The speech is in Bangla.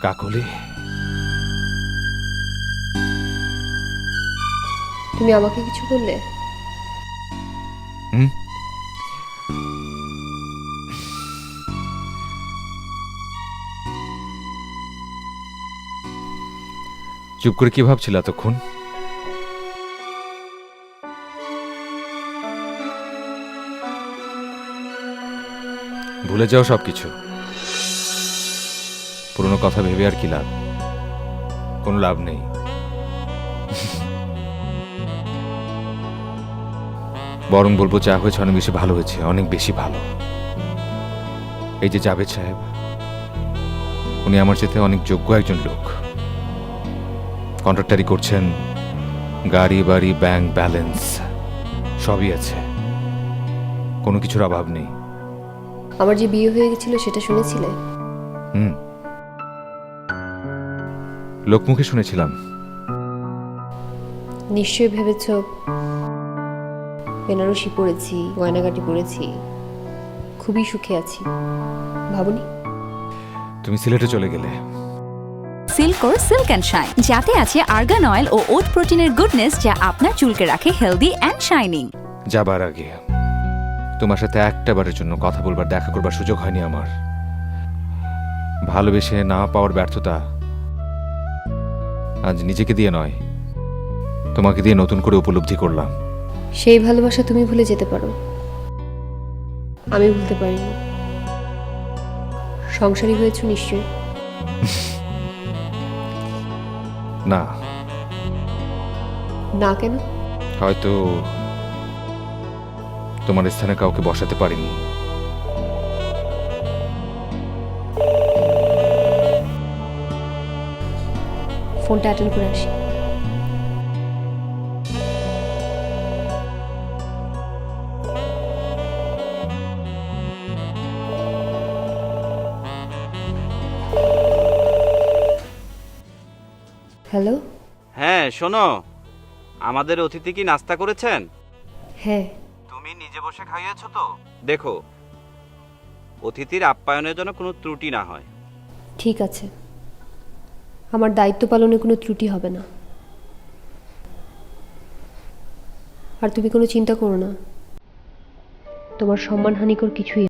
কাকলি? তুমি আমাকে কিছু বললে? হুম? চুপ করে কি ভাবছিল এতক্ষণ? ভুলে যাও সব কিছু পুরনো কথা ভেবে আর কি লাভ? কোনো লাভ নেই। বরং বলব যা হয়েছে অনেক বেশি ভালো হয়েছে অনেক বেশি ভালো। এই যে জাভেদ সাহেব উনি আমার চেতে অনেক যোগ্য একজন লোক। কন্ট্রাক্টারি করছেন গাড়ি বাড়ি ব্যাংক ব্যালেন্স সবই আছে। কোনো কিছুর অভাব নেই। আমার যে বিয়ে হয়ে গেছিল সেটা শুনেছিলে? হুম। লোকমুখে শুনেছিলাম। নিশ্চয়ই ভেবেছ বেনারসি পরেছি গয়নাগাটি পরেছি খুবই সুখে আছি। ভাবনি? তুমি সিলেটে চলে গেলে। সিল্কোর সিল্ক অ্যান্ড শাইন যাতে আছে আর্গান অয়েল ও ওট প্রোটিনের গুডনেস যা আপনার চুলকে রাখে হেলদি অ্যান্ড শাইনিং। যাবার আগে তোমার সাথে একটা বারের জন্য কথা বলবার দেখা করবার সুযোগ হয়নি আমার। ভালোবেসে না পাওয়ার ব্যর্থতা আজ নিজেকে দিয়ে নয় তোমাকে দিয়ে নতুন করে উপলব্ধি করলাম। সেই ভালোবাসা তুমি ভুলে যেতে পারো। আমি ভুলতে পারিনি। সংসারী হয়েছ নিশ্চয়ই। না। না কেন? হয়তো তোমার স্থানে কাউকে বসাতে পারিনি। ফোনটা অ্যাটেন্ড করে আসি। হ্যালো? হ্যাঁ শোনো। আমাদের অতিথি কি নাস্তা করেছেন? হ্যাঁ। তুমি নিজে বসে খাইয়েছো তো? দেখো অতিথির আপ্যায়নের জন্য কোনো ত্রুটি না হয়। ঠিক আছে। আমার দায়িত্ব পালনে কোনো ত্রুটি হবে না। আর তুমি কোনো চিন্তা করো না। তোমার সম্মানহানিকর কিছুই